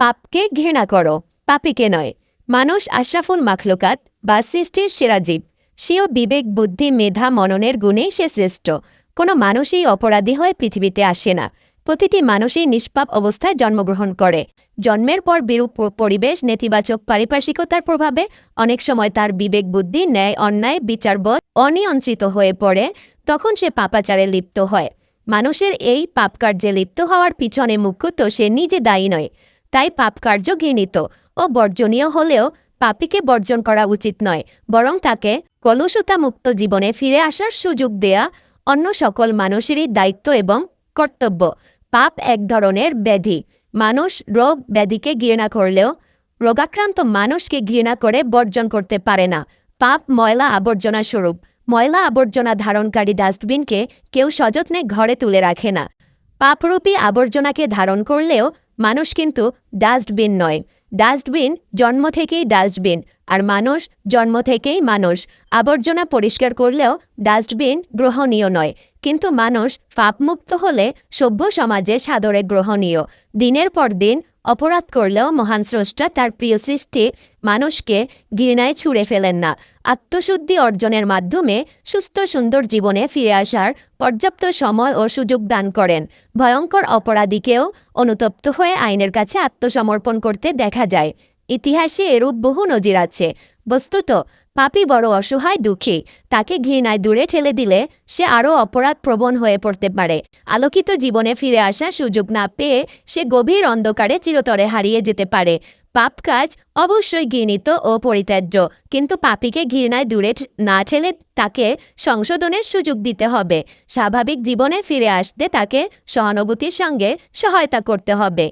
পাপকে ঘৃণা করো, পাপিকে নয়। মানুষ আশরাফুল মাখলুকাত বা সৃষ্টির সেরা জীব। সেও বিবেক, বুদ্ধি, মেধা, মননের গুণে সে শ্রেষ্ঠ। কোনো মানুষই অপরাধী হয়ে পৃথিবীতে আসে না। প্রতিটি মানুষই নিষ্পাপ অবস্থায় জন্মগ্রহণ করে। জন্মের পর বিরূপ পরিবেশ, নেতিবাচক পারিপার্শ্বিকতার প্রভাবে অনেক সময় তার বিবেক, বুদ্ধি, ন্যায়, অন্যায় বিচারবোধ অনিয়ন্ত্রিত হয়ে পড়ে, তখন সে পাপাচারে লিপ্ত হয়। মানুষের এই পাপকার্যে লিপ্ত হওয়ার পিছনে মুখ্যত সে নিজে দায়ী নয়। তাই পাপকার্য ঘৃণিত ও বর্জনীয় হলেও পাপীকে বর্জন করা উচিত নয়, বরং তাকে কলুষতামুক্ত জীবনে ফিরে আসার সুযোগ দেয়া অন্য সকল মানুষেরই দায়িত্ব এবং কর্তব্য। পাপ এক ধরনের ব্যাধি। মানুষ রোগ ব্যাধিকে ঘৃণা করলেও রোগাক্রান্ত মানুষকে ঘৃণা করে বর্জন করতে পারে না। পাপ ময়লা আবর্জনা স্বরূপ। ময়লা আবর্জনা ধারণকারী ডাস্টবিনকে কেউ সযত্নে ঘরে তুলে রাখে না। পাপরূপী আবর্জনাকে ধারণ করলেও মানুষ কিন্তু ডাস্টবিন নয়। ডাস্টবিন জন্ম থেকেই ডাস্টবিন আর মানুষ জন্ম থেকেই মানুষ। আবর্জনা পরিষ্কার করলেও ডাস্টবিন গ্রহণীয় নয়। কিন্তু মানুষ পাপমুক্ত হলে সভ্য সমাজে সাদরে গ্রহণীয়। দিনের পর দিন অপরাধ করলেও মহান স্রষ্টা তার প্রিয় সৃষ্টি মানুষকে ঘৃণায় ছুঁড়ে ফেলেন না। আত্মশুদ্ধি অর্জনের মাধ্যমে সুস্থ সুন্দর জীবনে ফিরে আসার পর্যাপ্ত সময় ও সুযোগ দান করেন। ভয়ঙ্কর অপরাধীকেও অনুতপ্ত হয়ে আইনের কাছে আত্মসমর্পণ করতে দেখা যায়। ইতিহাসে এরূপ বহু নজির আছে। বস্তুত, পাপী বড় অসহায় দুঃখী, তাকে ঘৃণায় দূরে ঠেলে দিলে সে আরও অপরাধ প্রবণ হয়ে পড়তে পারে। আলোকিত জীবনে ফিরে আসার সুযোগ না পেয়ে সে গভীর অন্ধকারে চিরতরে হারিয়ে যেতে পারে। পাপ কাজ অবশ্যই ঘৃণিত ও পরিত্যাজ্য, কিন্তু পাপীকে ঘৃণায় দূরে না ঠেলে তাকে সংশোধনের সুযোগ দিতে হবে। স্বাভাবিক জীবনে ফিরে আসতে তাকে সহানুভূতির সঙ্গে সহায়তা করতে হবে।